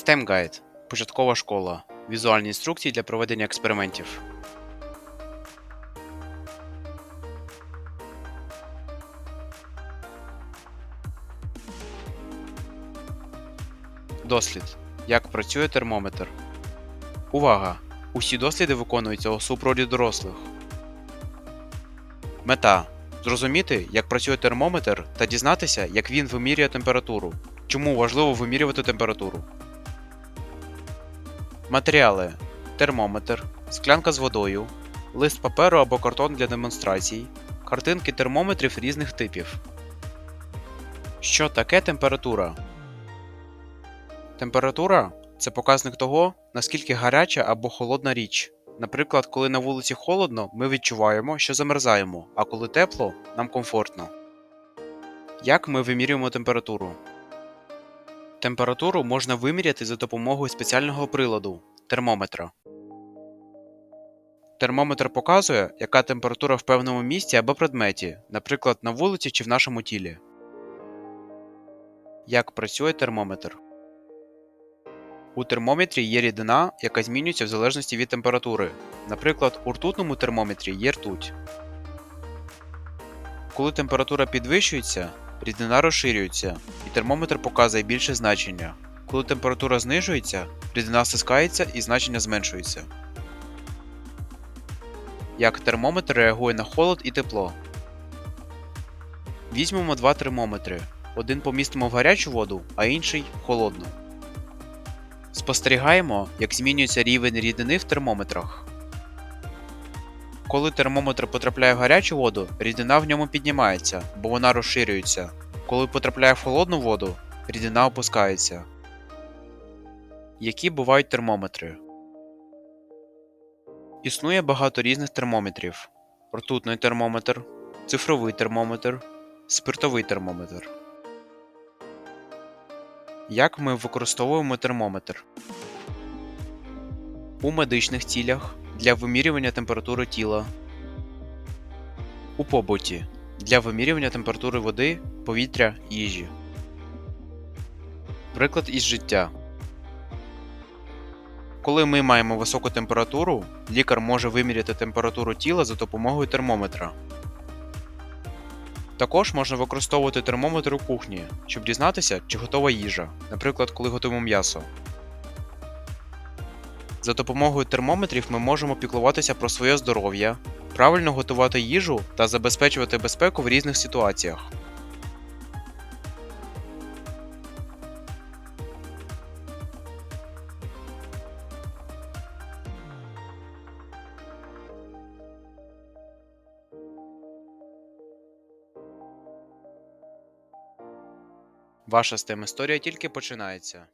STEM Guide – початкова школа. Візуальні інструкції для проведення експериментів. Дослід. Як працює термометр. Увага! Усі досліди виконуються у супроводі дорослих. Мета зрозуміти, як працює термометр, та дізнатися, як він вимірює температуру. Чому важливо вимірювати температуру. Матеріали: термометр, склянка з водою, лист паперу або картон для демонстрацій, картинки термометрів різних типів. Що таке температура? Температура це показник того, наскільки гаряча або холодна річ. Наприклад, коли на вулиці холодно, ми відчуваємо, що замерзаємо, а коли тепло, нам комфортно. Як ми вимірюємо температуру? Температуру можна виміряти за допомогою спеціального приладу термометра. Термометр показує, яка температура в певному місці або предметі, наприклад, на вулиці чи в нашому тілі. Як працює термометр? У термометрі є рідина, яка змінюється в залежності від температури. Наприклад, у ртутному термометрі є ртуть. Коли температура підвищується, рідина розширюється, і термометр показує більше значення. Коли температура знижується, рідина стискається і значення зменшується. Як термометр реагує на холод і тепло. Візьмемо два термометри. Один помістимо в гарячу воду, а інший в холодну. Спостерігаємо, як змінюється рівень рідини в термометрах. Коли термометр потрапляє в гарячу воду, рідина в ньому піднімається, бо вона розширюється. Коли потрапляє в холодну воду, рідина опускається. Які бувають термометри? Існує багато різних термометрів: ртутний термометр, цифровий термометр, спиртовий термометр. Як ми використовуємо термометр? У медичних цілях для вимірювання температури тіла. У побуті для вимірювання температури води, повітря, їжі. Приклад із життя. Коли ми маємо високу температуру, лікар може виміряти температуру тіла за допомогою термометра. Також можна використовувати термометр у кухні, щоб дізнатися, чи готова їжа, наприклад, коли готуємо м'ясо. За допомогою термометрів ми можемо піклуватися про своє здоров'я, правильно готувати їжу та забезпечувати безпеку в різних ситуаціях. Ваша STEM історія тільки починається.